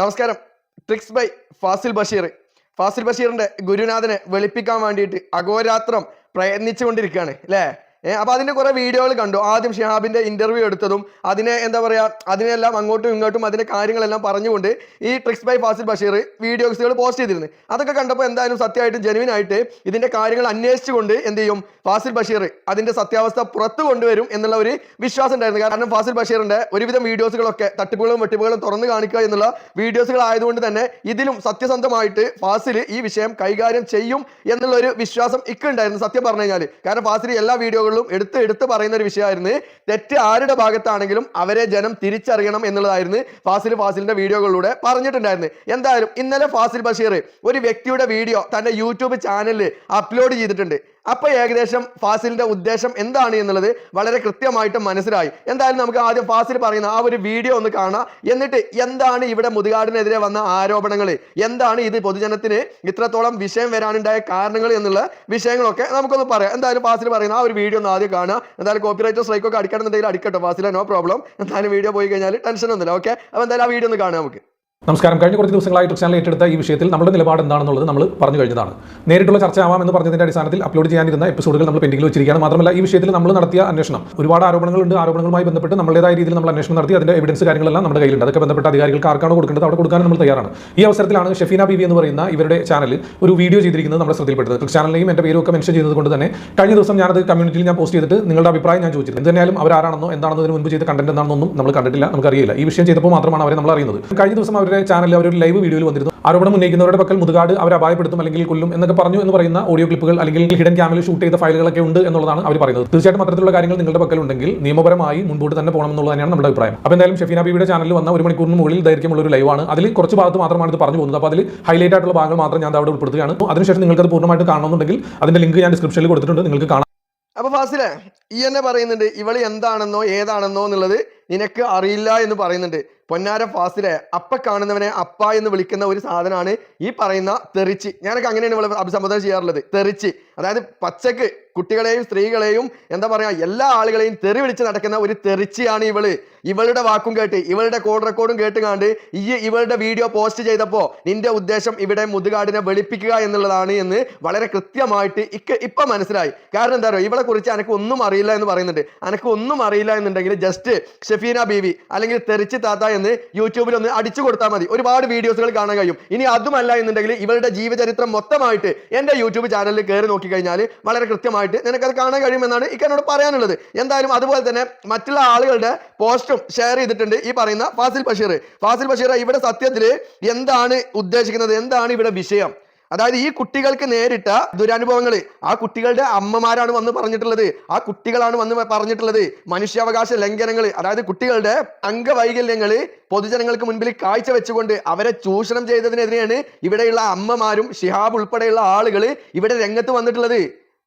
നമസ്കാരം. Tricks by Fasil Basheer. Fazil ബഷീറിന്റെ ഗുരുനാഥനെ വെളുപ്പിക്കാൻ വേണ്ടിയിട്ട് അഘോരാത്രം പ്രയത്നിച്ചുകൊണ്ടിരിക്കുകയാണ് അല്ലേ? ഏഹ് അപ്പൊ അതിന്റെ കുറെ വീഡിയോകൾ കണ്ടു. ആദ്യം ഷിഹാബിന്റെ ഇന്റർവ്യൂ എടുത്തതും അതിനെ എന്താ പറയാ അതിനെല്ലാം അങ്ങോട്ടും ഇങ്ങോട്ടും അതിന്റെ കാര്യങ്ങളെല്ലാം പറഞ്ഞുകൊണ്ട് ഈ ട്രിക്സ് ബൈ ഫാസിൽ ബഷീർ വീഡിയോസുകൾ പോസ്റ്റ് ചെയ്തിരുന്നു. അതൊക്കെ കണ്ടപ്പോൾ എന്തായാലും സത്യമായിട്ട് ജെനുവിൻ ആയിട്ട് ഇതിന്റെ കാര്യങ്ങൾ അന്വേഷിച്ചുകൊണ്ട് എന്ത് ചെയ്യും? ഫാസിൽ ബഷീർ അതിന്റെ സത്യാവസ്ഥ പുറത്തു കൊണ്ടുവരും എന്നുള്ള ഒരു വിശ്വാസം ഉണ്ടായിരുന്നു. കാരണം ഫാസിൽ ബഷീറിന്റെ ഒരുവിധം വീഡിയോസുകളൊക്കെ തട്ടിപ്പുകളും വെട്ടിപ്പുകളും തുറന്നു കാണിക്കുക എന്നുള്ള വീഡിയോസുകൾ ആയതുകൊണ്ട് തന്നെ ഇതിലും സത്യസന്ധമായിട്ട് ഫാസിൽ ഈ വിഷയം കൈകാര്യം ചെയ്യും എന്നുള്ള ഒരു വിശ്വാസം ഇക്കുണ്ടായിരുന്നു. സത്യം പറഞ്ഞു കഴിഞ്ഞാൽ കാരണം ഫാസിൽ എല്ലാ വീഡിയോകളിലും എടുത്ത് എടുത്ത് പറയുന്ന ഒരു വിഷയമായിരുന്നു. തെറ്റ് ആരുടെ ഭാഗത്താണെങ്കിലും അവരെ ജനം തിരിച്ചറിയണം എന്നുള്ളതായിരുന്നു ഫാസിൽ ഫാസിലിന്റെ വീഡിയോകളിലൂടെ പറഞ്ഞിട്ടുണ്ടായിരുന്നു. എന്തായാലും ഇന്നലെ ഫാസിൽ ബഷീർ ഒരു വ്യക്തിയുടെ വീഡിയോ തന്റെ യൂട്യൂബ് ചാനലിൽ അപ്ലോഡ് ചെയ്തിട്ടുണ്ട്. അപ്പൊ ഏകദേശം ഫാസിലിന്റെ ഉദ്ദേശം എന്താണ് എന്നുള്ളത് വളരെ കൃത്യമായിട്ട് മനസ്സിലായി. എന്തായാലും നമുക്ക് ആദ്യം ഫാസിൽ പറയുന്ന ആ ഒരു വീഡിയോ ഒന്ന് കാണാം. എന്നിട്ട് എന്താണ് ഇവിടെ മുതുകാടിനെതിരെ വന്ന ആരോപണങ്ങൾ? എന്താണ് ഇത് പൊതുജനത്തിന് ഇത്രത്തോളം വിഷയം വരാനുണ്ടായ കാരണങ്ങൾ എന്നുള്ള വിഷയങ്ങളൊക്കെ നമുക്കൊന്ന് പറയാം. എന്തായാലും ഫാസിൽ പറയുന്ന ആ ഒരു വീഡിയോ ഒന്ന് ആദ്യം കാണാം. എന്തായാലും കോപ്പിറൈറ്റോ സ്ട്രൈക്ക് ഒക്കെ അടിക്കണമെന്നുണ്ടെങ്കിൽ അടിക്കട്ടെ ഫാസിലെ നോ പ്രോബ്ലം. എന്തായാലും വീഡിയോ പോയി കഴിഞ്ഞാൽ ടെൻഷൻ ഒന്നുമില്ല ഓക്കെ? അപ്പോൾ എന്തായാലും ആ വീഡിയോ ഒന്ന് കാണാം നമുക്ക്. നമസ്കാരം. കഴിഞ്ഞ കുറച്ച് ദിവസങ്ങളായി ട്രിക് ചാനൽ ഏറ്റെടുത്ത ഈ വിഷയത്തിൽ നമ്മുടെ നിലപാട് എന്താണെന്നുള്ളത് നമ്മൾ പറഞ്ഞു കഴിഞ്ഞതാണ്. നേരിട്ടുള്ള ചർച്ച ആവാം എന്ന് പറഞ്ഞതിന്റെ അടിസ്ഥാനത്തിൽ അപ്ലോഡ് ചെയ്യാനിരുന്ന എപ്പിസോഡുകൾ നമ്മൾ പെൻഡിംഗിൽ വെച്ചിരിക്കുകയാണ്. മാത്രമല്ല ഈ വിഷയത്തിൽ നമ്മൾ നടത്തിയ അന്വേഷണം ഒരുപാട് ആരോപണങ്ങളുണ്ട്. ആരോപണങ്ങളുമായി ബന്ധപ്പെട്ട് നമ്മുടേതായ രീതിയിൽ നമ്മൾ അന്വേഷണം നടത്തി അതിന്റെ എവിഡൻസ് കാര്യങ്ങളെല്ലാം നമ്മുടെ കയ്യിലുണ്ട്. അതൊക്കെ ബന്ധപ്പെട്ട അധികാരികൾക്ക് ആർക്കാണ് കൊടുക്കേണ്ടത് അവിടെ കൊടുക്കാൻ നമ്മൾ തയ്യാറാണ്. ഈ അവസരത്തിലാണ് ഷെഫീന ബി എന്ന് പറയുന്ന ഇവരുടെ ചാനൽ ഒരു വീഡിയോ ചെയ്തിരിക്കുന്നത് നമ്മുടെ ശ്രദ്ധയിൽപ്പെട്ടത്. ട്രിക് ചാനലിനെയും എന്റെ പേരൊക്കെ മെൻഷൻ ചെയ്തത് കൊണ്ട് തന്നെ കഴിഞ്ഞ ദിവസം ഞാനത് കമ്മ്യൂണിറ്റിയിൽ ഞാൻ പോസ്റ്റ് ചെയ്തിട്ട് നിങ്ങളുടെ അഭിപ്രായം ഞാൻ ചോദിച്ചിരുന്നു. എന്തായാലും അവരാരാണെന്നോ എന്താണെന്നോ മുൻപ് ചെയ്ത കണ്ടന്റ് എന്താണെന്നൊന്നും നമ്മൾ കണ്ടിട്ടില്ല. നമുക്കറിയില്ല. ഈ വിഷയം ചെയ്തപ്പോൾ മാത്രമാണ് അവരെ നമ്മൾ അറിയുന്നത്. കഴിഞ്ഞ ദിവസം അവരുടെ ചാനലിൽ അവർ ഒരു ലൈവ് വീഡിയോയിൽ വന്നിരുന്നു. ആരോപണം ഉന്നയിക്കുന്നവരുടെ പക്കൽ മുതുകാട് അവർ അപായപ്പെടുത്തും അല്ലെങ്കിൽ കൊല്ലും എന്നൊക്കെ പറഞ്ഞു എന്ന് പറയുന്ന ഓഡിയോ ക്ലിപ്പുകൾ അല്ലെങ്കിൽ ഹിഡൻ ക്യാമറയിൽ ഷൂട്ട് ചെയ്ത ഫയലുകളൊക്കെ ഉണ്ട് എന്നുള്ളതാണ് അവർ പറയുന്നത്. തീർച്ചയായിട്ടും അത്തരത്തിലുള്ള കാര്യങ്ങൾ നിങ്ങളുടെ പക്കൽ ഉണ്ടെങ്കിൽ നിയമപരമായി മുൻപോട്ട് തന്നെ പോകണം എന്നുള്ളത് തന്നെയാണ് നമ്മുടെ അഭിപ്രായം. അപ്പോൾ എന്തായാലും ഷെഫീന ബിയുടെ ചാനലിൽ വന്ന ഒരു മണിക്കൂറിന് മുകളിൽ ദൈർഘ്യമുള്ള ഒരു ലൈവാണ് അതിൽ കുറച്ച് ഭാഗത്ത് മാത്രമാണ് ഇത് പറഞ്ഞു പോകുന്നത്. അപ്പോൾ അതിൽ ഹൈലൈറ്റ് ആയിട്ടുള്ള ഭാഗങ്ങൾ മാത്രം ഞാൻ അവിടെ ഉൾപ്പെടുത്തുകയാണ്. അതിനുശേഷം നിങ്ങൾക്ക് അത് പൂർണമായിട്ട് കാണണമെന്നുണ്ടെങ്കിൽ അതിന്റെ ലിങ്ക് ഞാൻ ഡിസ്ക്രിപ്ഷനിൽ കൊടുത്തിട്ടുണ്ട്. നിങ്ങൾക്ക് കാണാം. അപ്പൊ ഫാസിലെ ഈ എന്നെ പറയുന്നുണ്ട് ഇവൾ എന്താണെന്നോ ഏതാണെന്നോ എന്നുള്ളത് നിനക്ക് അറിയില്ല എന്ന് പറയുന്നുണ്ട്. പൊന്നാര ഫാസിലെ അപ്പ കാണുന്നവനെ അപ്പ എന്ന് വിളിക്കുന്ന ഒരു സാധനമാണ് ഈ പറയുന്ന തെറിച്ച്. ഞാനൊക്കെ അങ്ങനെയാണ് ഇവളെ അഭിസംബോധന ചെയ്യാറുള്ളത്. തെറിച്ച്. അതായത് പച്ചക്ക് കുട്ടികളെയും സ്ത്രീകളെയും എന്താ പറയാ എല്ലാ ആളുകളെയും തെറി വിളിച്ച് നടക്കുന്ന ഒരു തെറിച്ചിയാണ് ഇവൾ. ഇവളുടെ വാക്കും കേട്ട് ഇവളുടെ കോൾ റെക്കോർഡും കേട്ട് കണ്ട് ഈ ഇവളുടെ വീഡിയോ പോസ്റ്റ് ചെയ്തപ്പോൾ നിന്റെ ഉദ്ദേശം ഇവിടെ മുതുകാടിനെ വെളുപ്പിക്കുക എന്നുള്ളതാണ് എന്ന് വളരെ കൃത്യമായിട്ട് ഇക്ക് ഇപ്പൊ മനസ്സിലായി. കാരണം എന്താ പറയുക ഇവളെ കുറിച്ച് എനിക്ക് ഒന്നും അറിയില്ല എന്ന് പറയുന്നുണ്ട്. എനിക്ക് ഒന്നും അറിയില്ല എന്നുണ്ടെങ്കിൽ ജസ്റ്റ് ഷെഫീന ബീവി അല്ലെങ്കിൽ തെറിച്ച് താത്ത എന്ന് യൂട്യൂബിൽ ഒന്ന് അടിച്ചു കൊടുത്താൽ മതി. ഒരുപാട് വീഡിയോസുകൾ കാണാൻ കഴിയും. ഇനി അതുമല്ല എന്നുണ്ടെങ്കിൽ ഇവരുടെ ജീവചരിത്രം മൊത്തമായിട്ട് എന്റെ യൂട്യൂബ് ചാനലിൽ കയറി നോക്കിക്കഴിഞ്ഞാൽ വളരെ കൃത്യമായിട്ട് നിനക്കത് കാണാൻ കഴിയുമെന്നാണ് ഇക്കനോട് പറയാനുള്ളത്. എന്തായാലും അതുപോലെ തന്നെ മറ്റുള്ള ആളുകളുടെ പോസ്റ്റും ഷെയർ ചെയ്തിട്ടുണ്ട് ഈ പറയുന്ന ഫാസിൽ ബഷീർ. ഫാസിൽ ബഷീർ ഇവിടെ സത്യത്തിൽ എന്താണ് ഉദ്ദേശിക്കുന്നത്? എന്താണ് ഇവിടെ വിഷയം? അതായത് ഈ കുട്ടികൾക്ക് നേരിട്ട ദുരനുഭവങ്ങൾ ആ കുട്ടികളുടെ അമ്മമാരാണ് വന്ന് പറഞ്ഞിട്ടുള്ളത് ആ കുട്ടികളാണ് വന്ന് പറഞ്ഞിട്ടുള്ളത് മനുഷ്യാവകാശ ലംഘനങ്ങൾ അതായത് കുട്ടികളുടെ അംഗവൈകല്യങ്ങൾ പൊതുജനങ്ങൾക്ക് മുൻപിൽ കാഴ്ച വെച്ചുകൊണ്ട് അവരെ ചൂഷണം ചെയ്തതിനെതിരെയാണ് ഇവിടെയുള്ള അമ്മമാരും ഷിഹാബ് ഉൾപ്പെടെയുള്ള ആളുകൾ ഇവിടെ രംഗത്ത് വന്നിട്ടുള്ളത്.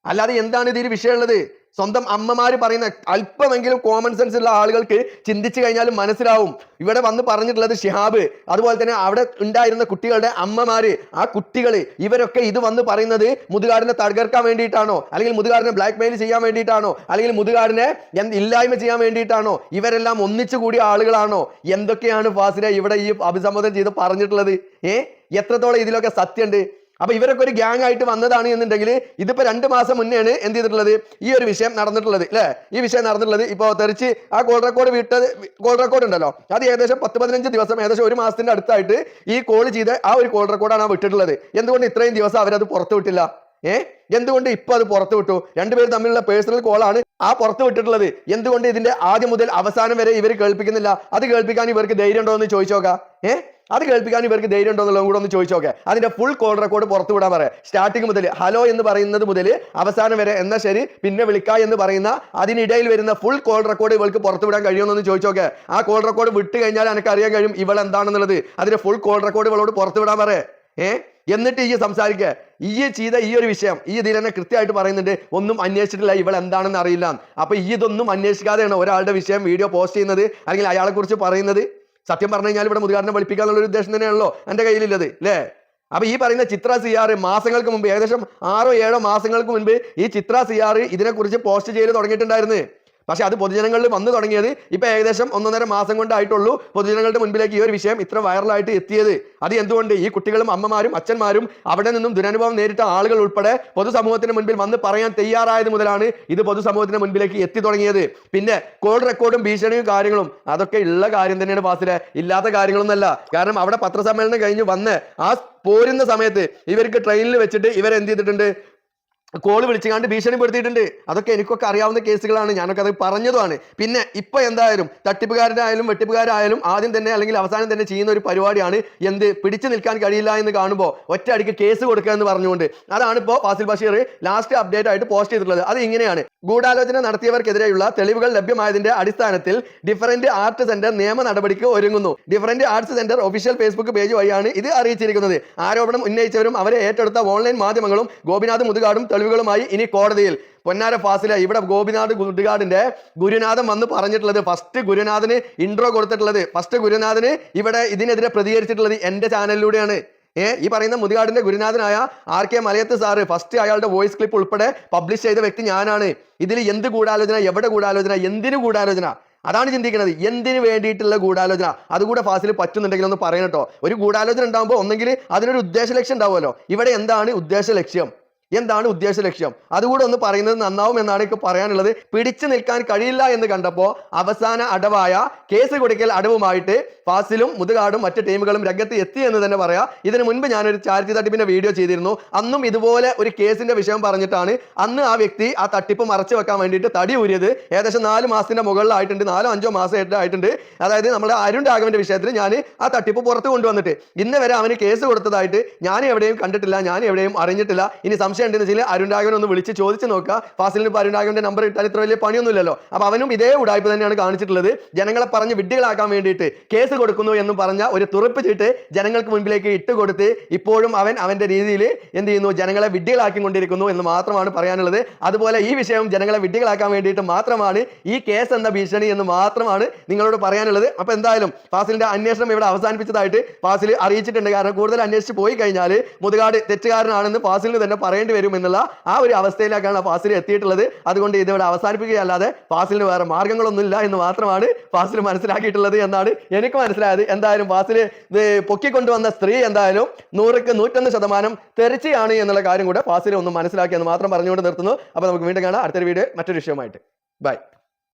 അല്ലാതെ എന്താണ് ഇതിൽ വിഷയമുള്ളത്? സ്വന്തം അമ്മമാര് പറയുന്ന അല്പമെങ്കിലും കോമൺ സെൻസ് ഉള്ള ആളുകൾക്ക് ചിന്തിച്ചു കഴിഞ്ഞാൽ മനസ്സിലാവും. ഇവിടെ വന്ന് പറഞ്ഞിട്ടുള്ളത് ഷിഹാബ് അതുപോലെ തന്നെ അവിടെ ഉണ്ടായിരുന്ന കുട്ടികളുടെ അമ്മമാര് ആ കുട്ടികൾ ഇവരൊക്കെ ഇത് വന്ന് പറയുന്നത് മുതുകാടിനെ തകർക്കാൻ വേണ്ടിയിട്ടാണോ? അല്ലെങ്കിൽ മുതുകാടിനെ ബ്ലാക്ക് മെയിൽ ചെയ്യാൻ വേണ്ടിയിട്ടാണോ? അല്ലെങ്കിൽ മുതുകാടിനെ ഇല്ലായ്മ ചെയ്യാൻ വേണ്ടിയിട്ടാണോ? ഇവരെല്ലാം ഒന്നിച്ചു കൂടിയ ആളുകളാണോ? എന്തൊക്കെയാണ് ഫാസിലെ ഇവിടെ ഈ അഭിസംബോധന ചെയ്ത് പറഞ്ഞിട്ടുള്ളത്? ഏ? എത്രത്തോളം ഇതിലൊക്കെ സത്യമുണ്ട് അപ്പൊ ഇവരൊക്കെ ഒരു ഗ്യാങ് ആയിട്ട് വന്നതാണ് എന്നുണ്ടെങ്കിൽ ഇതിപ്പോ രണ്ട് മാസം മുന്നെയാണ് എന്ത് ചെയ്തിട്ടുള്ളത്? ഈ ഒരു വിഷയം നടന്നിട്ടുള്ളത് അല്ലെ ഈ വിഷയം നടന്നിട്ടുള്ളത് ഇപ്പോ തെറിച്ച് ആ കോൾ റെക്കോർഡ് വിട്ടത് കോൾ റെക്കോർഡ് ഉണ്ടല്ലോ. അത് ഏകദേശം പത്ത് പതിനഞ്ച് ദിവസം ഏകദേശം ഒരു മാസത്തിന്റെ അടുത്തായിട്ട് ഈ കോൾ ചെയ്ത് ആ ഒരു കോൾ റെക്കോർഡാണ് വിട്ടിട്ടുള്ളത്. എന്തുകൊണ്ട് ഇത്രയും ദിവസം അവരത് പുറത്തു വിട്ടില്ല? ഏ? എന്തുകൊണ്ട് ഇപ്പൊ അത് പുറത്തു വിട്ടു? രണ്ടുപേരും തമ്മിലുള്ള പേഴ്സണൽ കോളാണ് ആ പുറത്തു വിട്ടിട്ടുള്ളത്. എന്തുകൊണ്ട് ഇതിന്റെ ആദ്യം മുതൽ അവസാനം വരെ ഇവർ കേൾപ്പിക്കുന്നില്ല? അത് കേൾപ്പിക്കാൻ ഇവർക്ക് ധൈര്യം ഉണ്ടോ എന്ന് ചോദിച്ചോക്കാം ഏ? അത് കേൾപ്പിക്കാൻ ഇവർക്ക് ധൈര്യം ഉണ്ടോ എന്നുള്ളതും കൂടെ ഒന്ന് ചോദിച്ചോക്കെ അതിന്റെ ഫുൾ കോൾ റെക്കോർഡ് പുറത്തു വിടാൻ പറയാം. സ്റ്റാർട്ടിങ് മുതൽ ഹലോ എന്ന് പറയുന്നത് മുതൽ അവസാനം വരെ എന്നാ ശരി? പിന്നെ വിളിക്ക എന്ന് പറയുന്ന അതിനിടയിൽ വരുന്ന ഫുൾ കോൾ റെക്കോർഡ് ഇവൾക്ക് പുറത്തു വിടാൻ കഴിയുമെന്നൊന്ന് ചോദിച്ചോക്കെ ആ കോൾ റെക്കോർഡ് വിട്ട് കഴിഞ്ഞാൽ എനിക്ക് അറിയാൻ കഴിയും ഇവൾ എന്താണെന്നുള്ളത്. അതിന്റെ ഫുൾ കോൾ റെക്കോർഡ് ഇവളോട് പുറത്തു വിടാൻ പറയാം. ഏ? എന്നിട്ട് ഈ സംസാരിക്കുക ഈ ചെയ്ത ഈ ഒരു വിഷയം ഈ ഇതിൽ തന്നെ കൃത്യമായിട്ട് പറയുന്നുണ്ട് ഒന്നും അന്വേഷിച്ചിട്ടില്ല ഇവൾ എന്താണെന്ന് അറിയില്ല. അപ്പൊ ഈ ഇതൊന്നും അന്വേഷിക്കാതെയാണ് ഒരാളുടെ വിഷയം വീഡിയോ പോസ്റ്റ് ചെയ്യുന്നത് അല്ലെങ്കിൽ അയാളെ കുറിച്ച് പറയുന്നത്. സത്യം പറഞ്ഞു കഴിഞ്ഞാൽ ഇവിടെ മുതുകാരനെ പഠിപ്പിക്കാനുള്ള ഒരു ഉദ്ദേശം തന്നെയാണല്ലോ എന്റെ കയ്യിലുള്ളത് അല്ലേ അപ്പൊ ഈ പറയുന്ന ചിത്ര സിയാർ മാസങ്ങൾക്ക് മുമ്പ് ഏകദേശം ആറോ ഏഴോ മാസങ്ങൾക്ക് മുൻപ് ഈ ചിത്ര സിയാർ ഇതിനെക്കുറിച്ച് പോസ്റ്റ് ചെയ്ത് തുടങ്ങിയിട്ടുണ്ടായിരുന്നു. പക്ഷെ അത് പൊതുജനങ്ങളിൽ വന്നു തുടങ്ങിയത് ഇപ്പൊ ഏകദേശം ഒന്നര മാസം കൊണ്ടായിട്ടുള്ളൂ പൊതുജനങ്ങളുടെ മുൻപിലേക്ക് ഈ ഒരു വിഷയം ഇത്ര വൈറലായിട്ട് എത്തിയത്. അത് എന്തുകൊണ്ട്? ഈ കുട്ടികളും അമ്മമാരും അച്ഛന്മാരും അവിടെ നിന്നും ദുരനുഭവം നേരിട്ട ആളുകൾ ഉൾപ്പെടെ പൊതുസമൂഹത്തിന് മുൻപിൽ വന്ന് പറയാൻ തയ്യാറായത് മുതലാണ് ഇത് പൊതുസമൂഹത്തിന് മുൻപിലേക്ക് എത്തി തുടങ്ങിയത്. പിന്നെ കോൾ റെക്കോർഡും ഭീഷണിയും കാര്യങ്ങളും അതൊക്കെ ഉള്ള കാര്യം തന്നെയാണ് ഫാസിലെ. ഇല്ലാത്ത കാര്യങ്ങളൊന്നല്ല കാരണം അവിടെ പത്രസമ്മേളനം കഴിഞ്ഞ് വന്ന് ആ പോരുന്ന സമയത്ത് ഇവർക്ക് ട്രെയിനിൽ വെച്ചിട്ട് ഇവരെന്ത് ചെയ്തിട്ടുണ്ട്? കോൾ വിളിച്ചുകാണ്ട് ഭീഷണിപ്പെടുത്തിയിട്ടുണ്ട്. അതൊക്കെ എനിക്കൊക്കെ അറിയാവുന്ന കേസുകളാണ്. ഞാനൊക്കെ അത് പറഞ്ഞതുമാണ്. പിന്നെ ഇപ്പൊ എന്തായാലും തട്ടിപ്പുകാരനായാലും വെട്ടിപ്പുകാരായാലും ആദ്യം തന്നെ അല്ലെങ്കിൽ അവസാനം തന്നെ ചെയ്യുന്ന ഒരു പരിപാടിയാണ് എന്ത് പിടിച്ചു നിൽക്കാൻ കഴിയില്ല എന്ന് കാണുമ്പോൾ ഒറ്റ അടിക്ക് കേസ് കൊടുക്കുക എന്ന് പറഞ്ഞുകൊണ്ട്. അതാണ് ഇപ്പോൾ ഫാസിൽ ബഷീർ ലാസ്റ്റ് അപ്ഡേറ്റ് ആയിട്ട് പോസ്റ്റ് ചെയ്തിട്ടുള്ളത്. അത് ഇങ്ങനെയാണ്. ഗൂഢാലോചന നടത്തിയവർക്കെതിരെയുള്ള തെളിവുകൾ ലഭ്യമായതിന്റെ അടിസ്ഥാനത്തിൽ ഡിഫറന്റ് ആർട്ട് സെന്റർ നിയമ നടപടിക്ക് ഒരുങ്ങുന്നു. Different arts centre official Facebook page വഴിയാണ് ഇത് അറിയിച്ചിരിക്കുന്നത്. ആരോപണം ഉന്നയിച്ചവരും അവരെ ഏറ്റെടുത്ത ഓൺലൈൻ മാധ്യമങ്ങളും ഗോപിനാഥ് മുതുകാടും തെളിവുകളുമായി ഇനി കോടതിയിൽ. പൊന്നാര ഫാസില ഇവിടെ ഗോപിനാഥ് ഗുഡ്ഗാഡിന്റെ ഗുരുനാഥൻ വന്ന് പറഞ്ഞിട്ടുള്ളത് ഫസ്റ്റ് ഗുരുനാഥന് ഇൻട്രോ കൊടുത്തിട്ടുള്ളത് ഫസ്റ്റ് ഗുരുനാഥന് ഇവിടെ ഇതിനെതിരെ പ്രതികരിച്ചിട്ടുള്ളത് എന്റെ ചാനലിലൂടെയാണ് ഏ ഈ പറയുന്ന മുതുകാടിന്റെ ഗുരുനാഥനായ R K Malayath sir first അയാളുടെ വോയിസ് ക്ലിപ്പ് ഉൾപ്പെടെ പബ്ലിഷ് ചെയ്ത വ്യക്തി ഞാനാണ്. ഇതിൽ എന്ത് ഗൂഢാലോചന എവിടെ ഗൂഢാലോചന എന്തിനു ഗൂഢാലോചന? അതാണ് ചിന്തിക്കുന്നത്. എന്തിനു വേണ്ടിയിട്ടുള്ള ഗൂഢാലോചന? അതുകൂടെ ഫാസിൽ പറ്റുന്നുണ്ടെങ്കിൽ ഒന്ന് പറയണം കേട്ടോ. ഒരു ഗൂഢാലോചന ഉണ്ടാകുമ്പോൾ ഒന്നെങ്കിൽ അതിനൊരു ഉദ്ദേശ ലക്ഷ്യം ഉണ്ടാവുമല്ലോ. ഇവിടെ എന്താണ് ഉദ്ദേശ ലക്ഷ്യം? എന്താണ് ഉദ്ദേശ ലക്ഷ്യം? അതുകൂടെ ഒന്ന് പറയുന്നത് നന്നാവും എന്നാണ് എനിക്ക് പറയാനുള്ളത്. പിടിച്ചു നിൽക്കാൻ കഴിയില്ല എന്ന് കണ്ടപ്പോൾ അവസാന അടവായ കേസ് കൊടുക്കൽ അടവുമായിട്ട് ഫാസിലും മുതുകാടും മറ്റ് ടീമുകളും രംഗത്ത് എത്തി എന്ന് തന്നെ പറയാം. ഇതിനു മുൻപ് ഞാനൊരു ചാരിറ്റി തട്ടിപ്പിന്റെ വീഡിയോ ചെയ്തിരുന്നു. അന്നും ഇതുപോലെ ഒരു കേസിന്റെ വിഷയം പറഞ്ഞിട്ടാണ് അന്ന് ആ വ്യക്തി ആ തട്ടിപ്പ് മറച്ചു വെക്കാൻ വേണ്ടിയിട്ട് തടി ഊരിയത്. ഏകദേശം നാല് മാസത്തിന്റെ മുകളിലായിട്ടുണ്ട്. നാലോ അഞ്ചോ മാസം ആയിട്ടുണ്ട്. അതായത് നമ്മുടെ അരുൺ രാഘവന്റെ വിഷയത്തിൽ ഞാൻ ആ തട്ടിപ്പ് പുറത്തു കൊണ്ടുവന്നിട്ട് ഇന്ന് വരെ അവന് കേസ് കൊടുത്തതായിട്ട് ഞാൻ എവിടെയും കണ്ടിട്ടില്ല ഞാൻ എവിടെയും അറിഞ്ഞിട്ടില്ല. ഇനി സംശയം ഉണ്ടെന്ന് വെച്ചാൽ അരുൺ രാഘവൻ ഒന്ന് വിളിച്ച് ചോദിച്ച് നോക്കുക. ഫാസിലിന് ഇപ്പോൾ അരുൺ രാഘവന്റെ നമ്പർ ഇട്ടാൽ ഇത്ര വലിയ പണിയൊന്നുമില്ലല്ലോ. അപ്പോൾ അവനും ഇതേ ഉടായ്പ തന്നെയാണ് കാണിച്ചിട്ടുള്ളത്. ജനങ്ങളെ പറഞ്ഞ് വിഡ്ഢികളാക്കാൻ വേണ്ടിയിട്ട് കേസ് കൊടുക്കുന്നു എന്ന് പറഞ്ഞ ഒരു തുറപ്പ് ചീട്ട് ജനങ്ങൾക്ക് മുൻപിലേക്ക് ഇട്ട് കൊടുത്ത് ഇപ്പോഴും അവൻ അവന്റെ രീതിയിൽ എന്ത് ചെയ്യുന്നു? ജനങ്ങളെ വിഡ്ഢികളാക്കിക്കൊണ്ടിരിക്കുന്നു എന്ന് മാത്രമാണ് പറയാനുള്ളത്. അതുപോലെ ഈ വിഷയം ജനങ്ങളെ വിഡ്ഢികളാക്കാൻ വേണ്ടിയിട്ട് മാത്രമാണ് ഈ കേസ് എന്ന ഭീഷണി എന്ന് മാത്രമാണ് നിങ്ങളോട് പറയാനുള്ളത്. അപ്പോൾ എന്തായാലും ഫാസിലിന്റെ അന്വേഷണം ഇവിടെ അവസാനിപ്പിച്ചതായിട്ട് ഫാസിൽ അറിയിച്ചിട്ടുണ്ട്. കാരണം കൂടുതൽ അന്വേഷിച്ച് പോയി കഴിഞ്ഞാൽ മുതുകാട് തെറ്റുകാരനാണെന്ന് ഫാസിലിന് തന്നെ പറയേണ്ടി വരും എന്നുള്ള ആ ഒരു അവസ്ഥയിലേക്കാണ് ഫാസിൽ എത്തിയിട്ടുള്ളത്. അതുകൊണ്ട് ഇതിവിടെ അവസാനിപ്പിക്കുകയല്ലാതെ ഫാസിലിന് വേറെ മാർഗങ്ങളൊന്നുമില്ല എന്ന് മാത്രമാണ് ഫാസിൽ മനസ്സിലാക്കിയിട്ടുള്ളത് എന്നാണ് എനിക്ക് മനസ്സിലായത്. എന്തായാലും ഫാസിൽ പൊക്കിക്കൊണ്ടുവന്ന സ്ത്രീ എന്തായാലും നൂറുക്ക് നൂറ്റൊന്ന് ശതമാനം തെറിച്ചയാണ് എന്നുള്ള കാര്യം കൂടെ ഫാസിൽ ഒന്ന് മനസ്സിലാക്കി എന്ന് മാത്രം പറഞ്ഞുകൊണ്ട് നിർത്തുന്നു. അപ്പോൾ നമുക്ക് വീണ്ടും കാണാം. അടുത്തൊരു വീഡിയോ മറ്റൊരു വിഷയമായിട്ട് ബൈ.